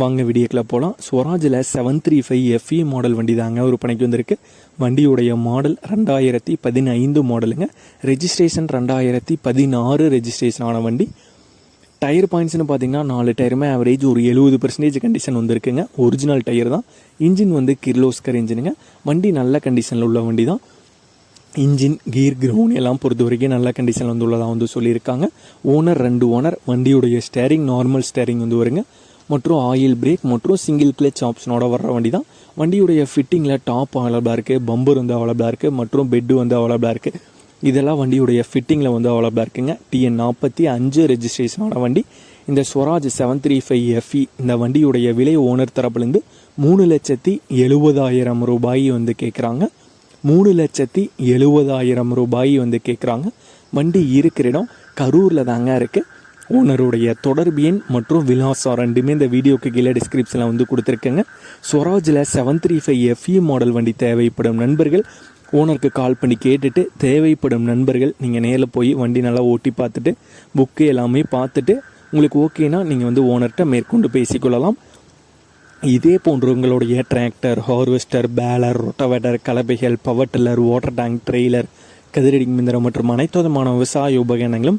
வாங்க வீடியோக்கில் போகலாம் ஸ்வராஜில் seven three five FE model வண்டி தாங்க விற்பனைக்கு வந்திருக்கு. வண்டியுடைய மாடல் ரெண்டாயிரத்தி பதினைந்து மாடலுங்க ரெஜிஸ்ட்ரேஷன் ரெண்டாயிரத்தி பதினாறு ரெஜிஸ்ட்ரேஷன் ஆன வண்டி. டயர் பாயிண்ட்ஸ்னு பார்த்தீங்கன்னா நாலு டயருமே ஆவரேஜ் ஒரு எழுபது பர்சன்டேஜ் கண்டிஷன் வந்திருக்குங்க. ஒரிஜினல் டயர் தான். இன்ஜின் வந்து கிர்லோஸ்கர் இன்ஜினுங்க வண்டி நல்ல கண்டிஷனில் உள்ள வண்டி தான். இன்ஜின் கீர் கிரவுண்ட் எல்லாம் பொறுத்த வரைக்கும் நல்ல கண்டிஷனில் வந்து உள்ளதாக வந்து சொல்லியிருக்காங்க. ஓனர் ரெண்டு ஓனர் வண்டியுடைய ஸ்டேரிங் நார்மல் ஸ்டேரிங் வந்து வருங்க. மற்றும் ஆயில் பிரேக் மற்றும் சிங்கிள் கிளச் ஆப்ஷனோட வர்ற வண்டி தான் வண்டியுடைய ஃபிட்டிங்கில் டாப் அவைலபிளாக இருக்குது பம்பர் வந்து அவைலபிளாக இருக்குது மற்றும் பெட்டு வந்து அவைலபிளாக இருக்குது இதெல்லாம் வண்டியுடைய ஃபிட்டிங்கில் வந்து அவைலபிளாக இருக்குங்க. டிஎன் நாற்பத்தி அஞ்சு ரெஜிஸ்ட்ரேஷனான வண்டி. இந்த Swaraj seven three five FE இந்த வண்டியுடைய விலை ஓனர் தரப்புலேருந்து மூணு லட்சத்தி எழுபதாயிரம் ரூபாய் வந்து கேட்குறாங்க மூணு லட்சத்தி எழுபதாயிரம் ரூபாய் வந்து கேட்குறாங்க வண்டி இருக்கிற இடம் கரூரில் தாங்க இருக்குது ஓனருடைய தொடர்பு எண் மற்றும் விலாசம் ரெண்டுமே இந்த வீடியோக்கு கீழே டிஸ்கிரிப்ஷனில் வந்து கொடுத்துருக்கேங்க. ஸ்வராஜில் seven three five FE model வண்டி தேவைப்படும் நண்பர்கள் ஓனருக்கு கால் பண்ணி கேட்டுட்டு தேவைப்படும் நண்பர்கள் நீங்கள் நேரில் போய் வண்டி நல்லா ஓட்டி பார்த்துட்டு புக்கு எல்லாமே பார்த்துட்டு உங்களுக்கு ஓகேனா நீங்கள் வந்து ஓனர்கிட்ட மேற்கொண்டு பேசிக்கொள்ளலாம். இதே போன்று உங்களுடைய tractor harvester baler rotavator கலபைகள் power tiller water tank trailer கதிரடி மிந்திரம் மற்றும் அனைத்து விதமான விவசாய உபகரணங்களும்